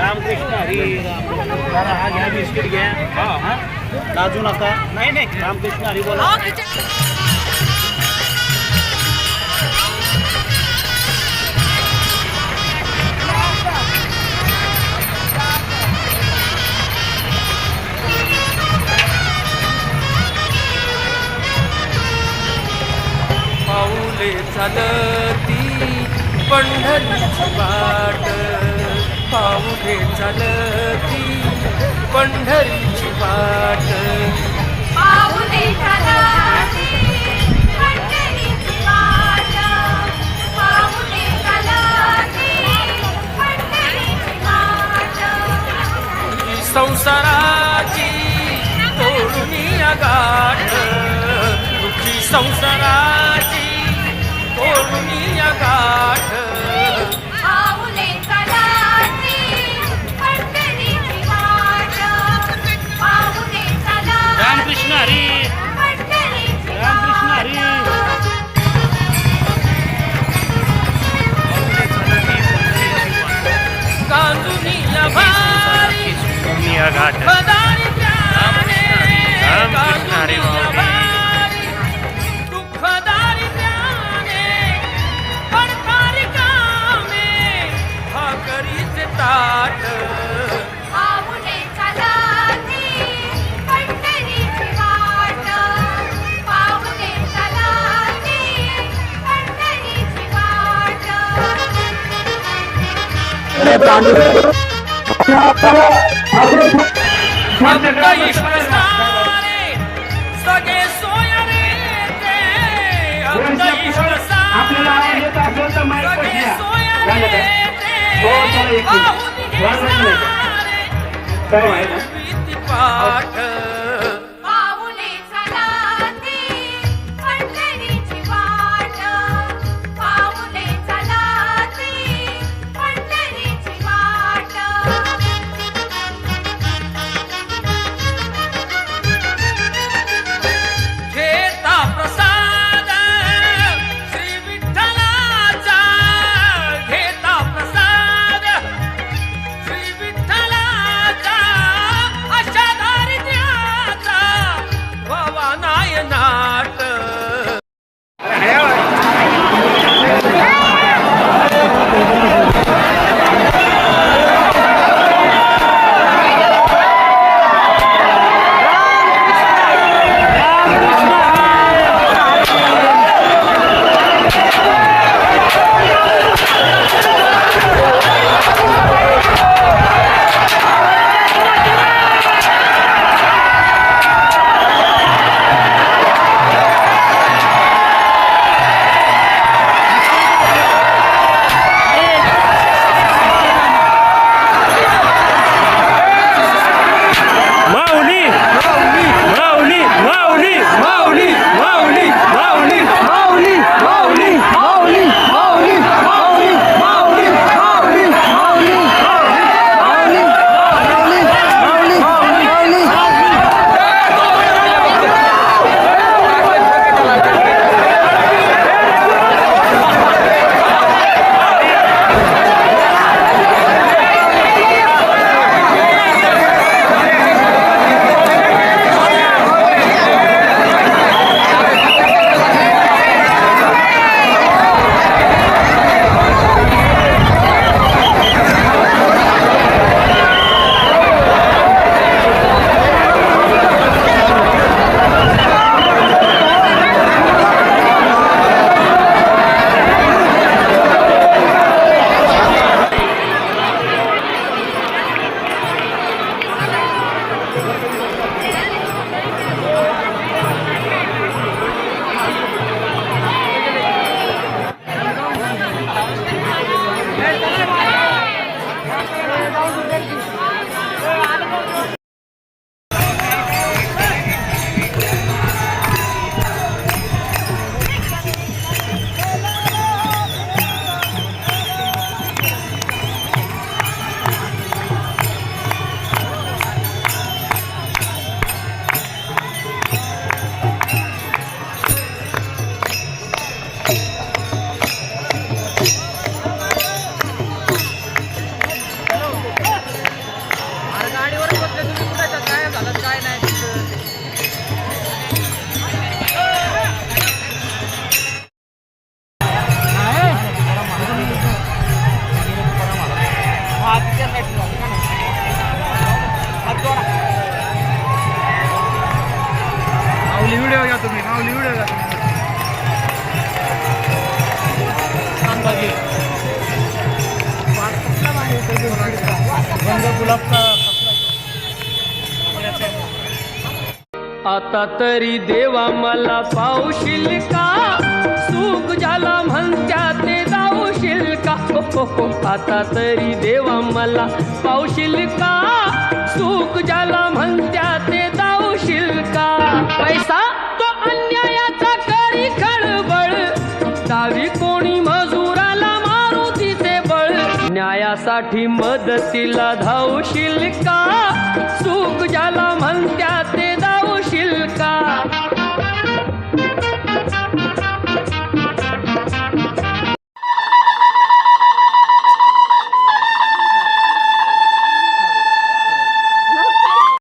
रामकृष्ण हरी जरा हा घ्या बिस्किट घ्या हा लाजू नका नाही नाही रामकृष्ण हरी बोला पाऊले चालती पंढरीची वाट. पाऊले चालती पंढरीची वाट. ही संसाराची तोडणी गाठ दुःखी संसाराची तोडणी गाठ सगळे सगळे सोयरे ते आहुती गुलाब आता तरी देवा मला पावशील का? सुख झाला म्हणत्या ते जाऊशील का? हो, हो, हो, आता तरी देवा मला पावशील का? सुख झाला म्हणत्या ते जाऊशील का? पैसा तो अन्यायाचा करी खळबळ. डावी को साठी मदतीला धावशील का? सुख ज्याला म्हणत्या